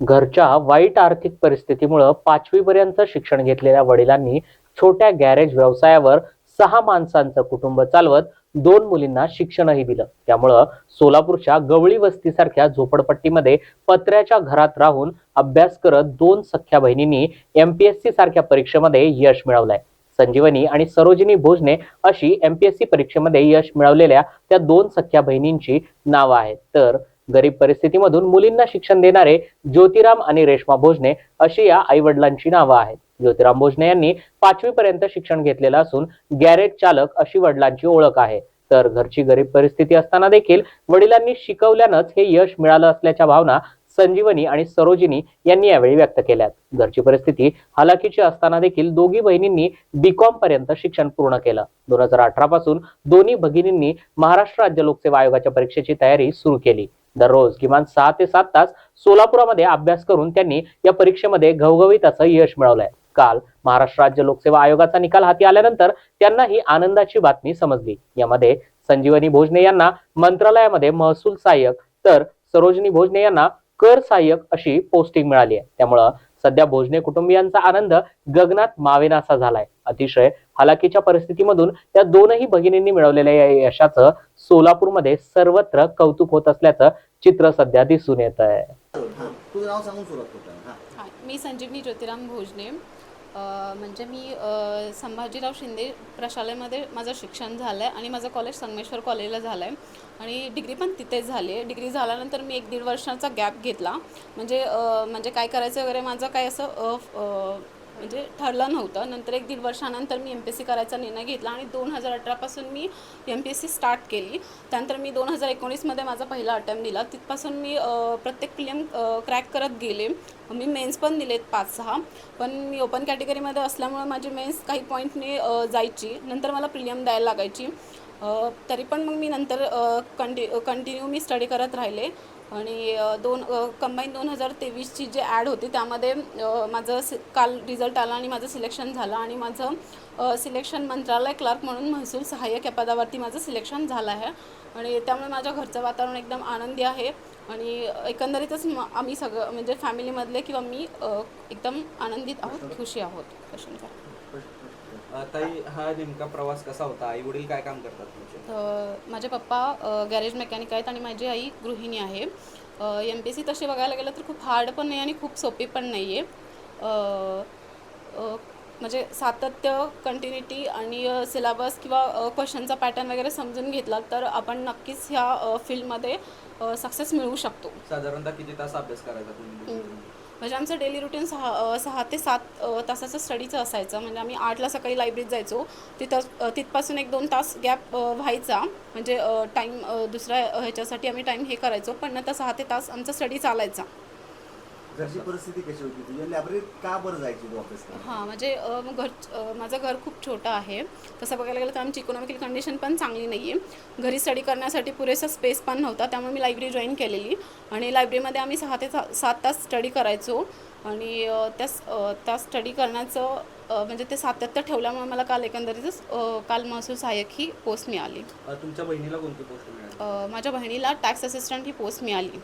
घरच्या वाईट आर्थिक परिस्थितीमुळं पाचवीपर्यंत शिक्षण घेतलेल्या वडिलांनी छोट्या गॅरेज व्यवसायावर सहा माणसांचं कुटुंब चालवत दोन मुलींना शिक्षणही दिलं. त्यामुळं सोलापूरच्या गवळी वस्तीसारख्या झोपडपट्टीमध्ये पत्र्याच्या घरात राहून अभ्यास करत दोन सख्या बहिणींनी एमपीएससी सारख्या परीक्षेमध्ये यश मिळवलंय. संजीवनी आणि सरोजिनी भोजने अशी एमपीएससी परीक्षेमध्ये यश मिळवलेल्या त्या दोन सख्या बहिणींची नावं आहेत. तर गरीब परिस्थितीमधून मुलींना शिक्षण देणारे ज्योतिराम आणि रेश्मा भोजने अशी या आई वडिलांची नावं आहेत. ज्योतिराम भोजने यांनी पाचवी पर्यंत शिक्षण घेतलेलं असून गॅरेज चालक अशी वडिलांची ओळख आहे. तर घरची गरीब परिस्थिती असताना देखील वडिलांनी शिकवल्यानंच हे यश मिळालं असल्याच्या भावना संजीवनी आणि सरोजिनी यांनी यावेळी व्यक्त केल्यात. घरची परिस्थिती हलाखीची असताना देखील दोघी बहिणींनी बीकॉम पर्यंत शिक्षण पूर्ण केलं. दोन हजार अठरा पासून दोन्ही भगिनींनी महाराष्ट्र राज्य लोकसेवा आयोगाच्या परीक्षेची तयारी सुरू केली. दररोज किमान सहा ते सात तास सोलापुरामध्ये अभ्यास करून त्यांनी या परीक्षेमध्ये घवघवीत असं यश मिळवलंय. काल महाराष्ट्र राज्य लोकसेवा आयोगाचा निकाल हाती आल्यानंतर त्यांना ही आनंदाची बातमी समजली. यामध्ये संजीवनी भोजने यांना मंत्रालयामध्ये महसूल सहाय्यक तर सरोजनी भोजने यांना कर सहाय्यक अशी पोस्टिंग मिळाली आहे त्यामुळं सध्या भोजने कुटुंबियांचा आनंद गगनात मावेनासा झालाय. अतिशय हालाकीच्या परिस्थितीमधून त्या दोनही भगिनींनी मिळवलेल्या या यशाचं सोलापूरमध्ये सर्वत्र कौतुक होत असल्याचं चित्र सध्या दिसून येत आहे. हां तुझं नाव सांगून सुरुवात करतो हां. हां मी संजीवनी ज्योतिराम भोजने. म्हणजे मी संभाजीराव शिंदे प्रशालेमध्ये माझं शिक्षण झालं आहे आणि माझं कॉलेज संगमेश्वर कॉलेजला झालं आहे आणि डिग्री पण तिथेच झाली आहे. डिग्री झाल्यानंतर मी एक दीड वर्षाचा गॅप घेतला. म्हणजे म्हणजे काय करायचं वगैरे माझं काय असं म्हणजे ठरलं नव्हतं. नंतर एक दीड वर्षानंतर मी एम पी एस सी करायचा निर्णय घेतला आणि दोन हजार अठरापासून मी M P S C start केली. त्यानंतर मी दोन हजार एकोणीसमध्ये माझा पहिला अटेम्प्ट दिला. तिथपासून मी प्रत्येक प्रिलियम क्रॅक करत गेले. मी मेन्स पण दिलेत पाच सहा. पण मी ओपन कॅटेगरीमध्ये असल्यामुळे माझी मेन्स काही पॉईंटने जायची. नंतर मला प्रिलियम द्यायला लागायची. तरी पण मग मी नंतर कंटि कंटिन्यू मी स्टडी करत राहिले. आणि दोन कंबाईन दोन हजार तेवीसची जे ॲड होती त्यामध्ये माझं सि काल रिझल्ट आला आणि माझं सिलेक्शन झालं आणि माझं सिलेक्शन मंत्रालय क्लार्क म्हणून महसूल सहाय्यक या पदावरती माझं सिलेक्शन झालं आहे. आणि त्यामुळे माझ्या घरचं वातावरण एकदम आनंदी आहे. आणि एकंदरीतच आम्ही सगळं म्हणजे फॅमिलीमधले किंवा मी एकदम आनंदित आहोत खुशी आहोत. क्वेश्चन अ, ताई हा नेमका प्रवास कसा होता? आई वडील काय काम करतात तुमचे? अ, माझे पप्पा अ, गॅरेज मेकॅनिक आहेत आणि माझी आई गृहिणी आहे. एम पी सी तशी बघायला गेलं तर खूप हार्ड पण नाही आणि खूप सोपी पण नाही आहे म्हणजे सातत्य कंटिन्युटी आणि सिलेबस किंवा क्वेश्चनचा पॅटर्न वगैरे समजून घेतला तर आपण नक्कीच ह्या फील्डमध्ये सक्सेस मिळवू शकतो. साधारणतः किती तास अभ्यास करायचा तुम्ही. म्हणजे आमचं डेली रुटीन सहा सहा ते सात तासाचं स्टडीचं असायचं. म्हणजे आम्ही आठला सकाळी लायब्ररीत जायचो. तिथं तिथपासून एक दोन तास गॅप व्हायचा. म्हणजे टाईम दुसऱ्या ह्याच्यासाठी आम्ही टाईम हे करायचो. पण नंतर सहा ते तास आमचा स्टडी चालायचा. घरची परिस्थिती कशी होती तुझ्या लायब्ररीत का बरं जायची तू हां म्हणजे मग घर माझं घर खूप छोटं आहे. तसं बघायला गेलं तर आमची इकॉनॉमिकल कंडिशन पण चांगली नाही आहे घरी स्टडी करण्यासाठी पुरेसा स्पेस पण नव्हता त्यामुळे मी लायब्ररी जॉईन केलेली. आणि लायब्ररीमध्ये आम्ही सहा ते सात तास स्टडी करायचो. आणि त्या त्या स्टडी करण्याचं म्हणजे ते सातत्य ठेवल्यामुळे मला काल एकंदरीतच काल महसूल सहाय्यक ही पोस्ट मिळाली. तुमच्या बहिणीला कोणती पोस्ट मिळाली? माझ्या बहिणीला टॅक्स असिस्टंट ही पोस्ट मिळाली.